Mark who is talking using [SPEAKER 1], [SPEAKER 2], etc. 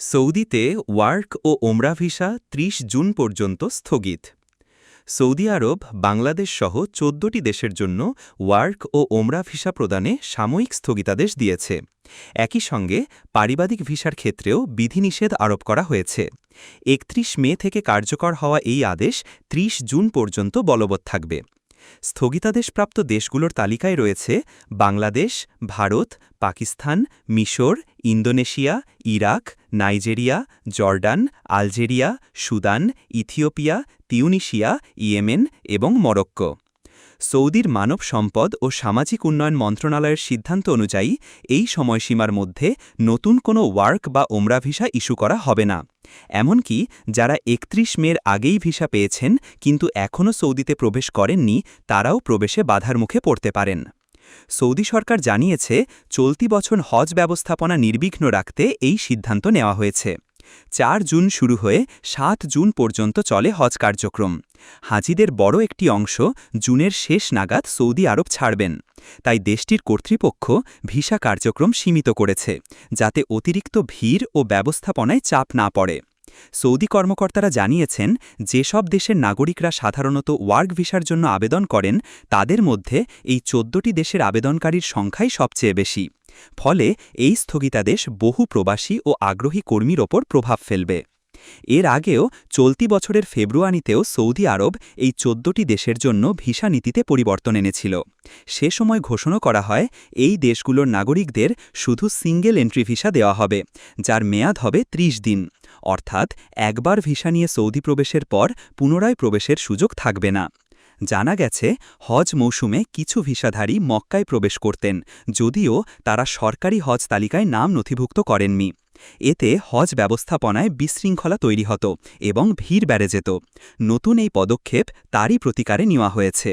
[SPEAKER 1] সৌদিতে ওয়ার্ক ও ওমরা visa ৩০ June পর্যন্ত স্থগিত। সৌদি আরব, বাংলাদেশ সহ চোদ্দটি দেশের জন্য ওয়ার্ক ও ওমরা ভিসা প্রদানে সাময়িক স্থগিতাদেশ দিয়েছে। একই সঙ্গে পারিবারিক ভিসার ক্ষেত্রেও বিধিনিষেধ আরোপ করা হয়েছে। একত্রিশ মে থেকে কার্যকর হওয়া এই আদেশ ৩০ জুন পর্যন্ত বলবৎ থাকবে। স্থগিতাদেশপ্রাপ্ত দেশগুলোর তালিকায় রয়েছে বাংলাদেশ, ভারত, পাকিস্তান, মিশর, Indonesia, Iraq, Nigeria, Jordan, Algeria, Sudan, Ethiopia, Tunisia, Yemen এবং মরক্কো। সৌদির মানব সম্পদ ও সামাজিক উন্নয়ন মন্ত্রণালয়ের সিদ্ধান্ত অনুযায়ী, এই সময়সীমার মধ্যে নতুন কোনো ওয়ার্ক বা ওমরা ভিসা ইস্যু করা হবে না। এমনকি যারা একত্রিশ মের আগেই ভিসা পেয়েছেন, কিন্তু এখনও সৌদিতে প্রবেশ করেননি, তারাও প্রবেশে বাধার মুখে পড়তে পারেন। সৌদি সরকার জানিয়েছে, চলতি বছর হজ ব্যবস্থাপনা নির্বিঘ্ন রাখতে এই সিদ্ধান্ত নেওয়া হয়েছে। চার জুন শুরু হয়ে সাত জুন পর্যন্ত চলে হজ কার্যক্রম। হাজিদের বড় একটি অংশ জুনের শেষ নাগাদ সৌদি আরব ছাড়বেন। তাই দেশটির কর্তৃপক্ষ ভিসা কার্যক্রম সীমিত করেছে, যাতে অতিরিক্ত ভিড় ও ব্যবস্থাপনায় চাপ না পড়ে। সৌদি কর্মকর্তারা জানিয়েছেন, যেসব দেশের নাগরিকরা সাধারণত ওয়ার্ক ভিসার জন্য আবেদন করেন, তাদের মধ্যে এই চোদ্দটি দেশের আবেদনকারীর সংখ্যাই সবচেয়ে বেশি। ফলে এই স্থগিতাদেশ বহু প্রবাসী ও আগ্রহী কর্মীর ওপর প্রভাব ফেলবে। এর আগেও চলতি বছরের ফেব্রুয়ারিতেও সৌদি আরব এই চোদ্দটি দেশের জন্য ভিসা নীতিতে পরিবর্তন এনেছিল। সে সময় ঘোষণা করা হয়, এই দেশগুলোর নাগরিকদের শুধু সিঙ্গেল এন্ট্রি ভিসা দেওয়া হবে, যার মেয়াদ হবে ৩০ দিন। অর্থাৎ একবার ভিসা নিয়ে সৌদি প্রবেশের পর পুনরায় প্রবেশের সুযোগ থাকবে না। জানা গেছে, হজ মৌসুমে কিছু ভিসাধারী মক্কায় প্রবেশ করতেন, যদিও তারা সরকারি হজ তালিকায় নাম নথিভুক্ত করেননি। এতে হজ ব্যবস্থাপনায় বিশৃঙ্খলা তৈরি হতো এবং ভিড় বেড়ে যেত। নতুন এই পদক্ষেপ তারই প্রতিকারে নেওয়া হয়েছে।